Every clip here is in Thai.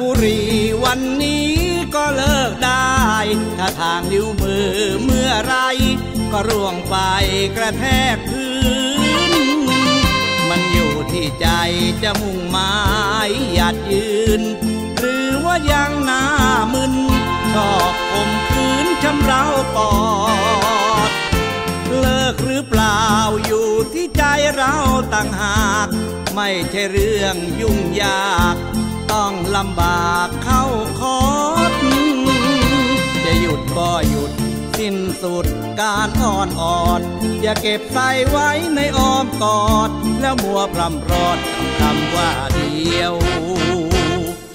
บุรีวันนี้ก็เลิกได้ ถ้าทางนิ้วมือเมื่อไร ก็ร่วงไปกระแทกพื้น มันอยู่ที่ใจจะมุ่งหมายหยัดยืน หรือว่ายังหน้ามึนชอบอมคืนชำเราปอด เลิกหรือเปล่าอยู่ที่ใจเราต่างหาก ไม่ใช่เรื่องยุ่งยาก ลำบากเข้าคอดจะหยุดก็หยุด สิ้นสุดการอ่อนออด อย่าเก็บใส่ไว้ในอ้อมกอด แล้วมัวพรำรอดกับคำว่าเดียว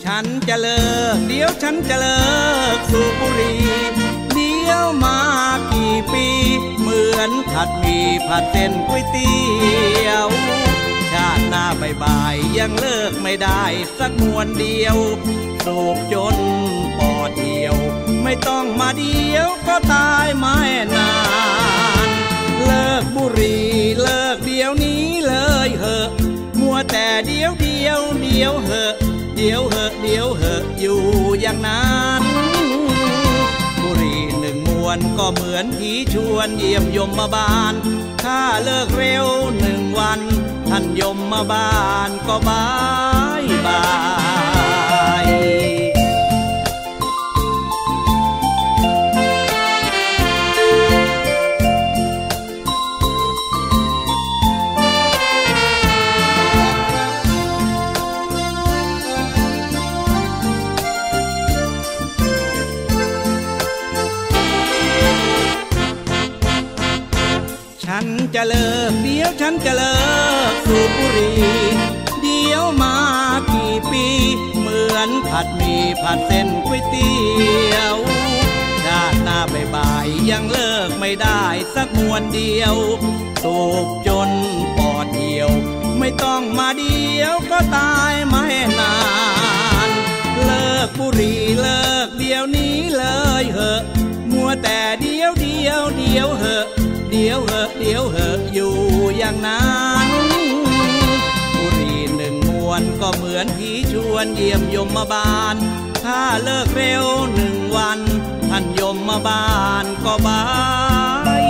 ฉันจะเลิก เดี๋ยวฉันจะเลิกสูบบุหรี่เดี๋ยวมากี่ปี เหมือนผัดหมีผัดเส้นก๋วยเตี๋ยว ชาติหน้าบายยังเลิกไม่ได้สักมวนเดียวสูบจนปอดเดียว ไม่ต้องมาเดียวก็ตายไม่นาน เลิกบุหรี่เลิกเดียวนี้เลยเหอะ มัวแต่เดียวเดียวเดียวเหอะ เดียวเหอะเดียวเหอะอยู่อย่างนั้นบุหรี่หนึ่งมวนก็เหมือนผีชวนเยี่ยมยมมาบาน ถ้าเลิกเร็วหนึ่งวัน ท่านยมมาบ้านก็บาน ฉันจะเลิกเดี๋ยวฉันจะเลิกสูบบุหรี่เดี๋ยวมากี่ปี เหมือนผัดหมีผัดเส้นก๋วยเตี๋ยวชาติหน้าบ่ายยังเลิกไม่ได้สักมวนเดียวสูบจนปอดเดียว ไม่ต้องมาเดียวก็ตายไม่นาน เลิกบุหรี่เลิกเดี๋ยวนี้เลยเหอะ มัวแต่เดียวเดียวเดียวเหอะ ยวเหอะเดี๋ยวเหอะอยู่อย่างนั้นบุรีหนึ่งมวนก็เหมือนผีชวนเยี่ยมยมมาบานถ้าเลิกเร็วหนึ่งวัน ท่านยมมาบานก็บาย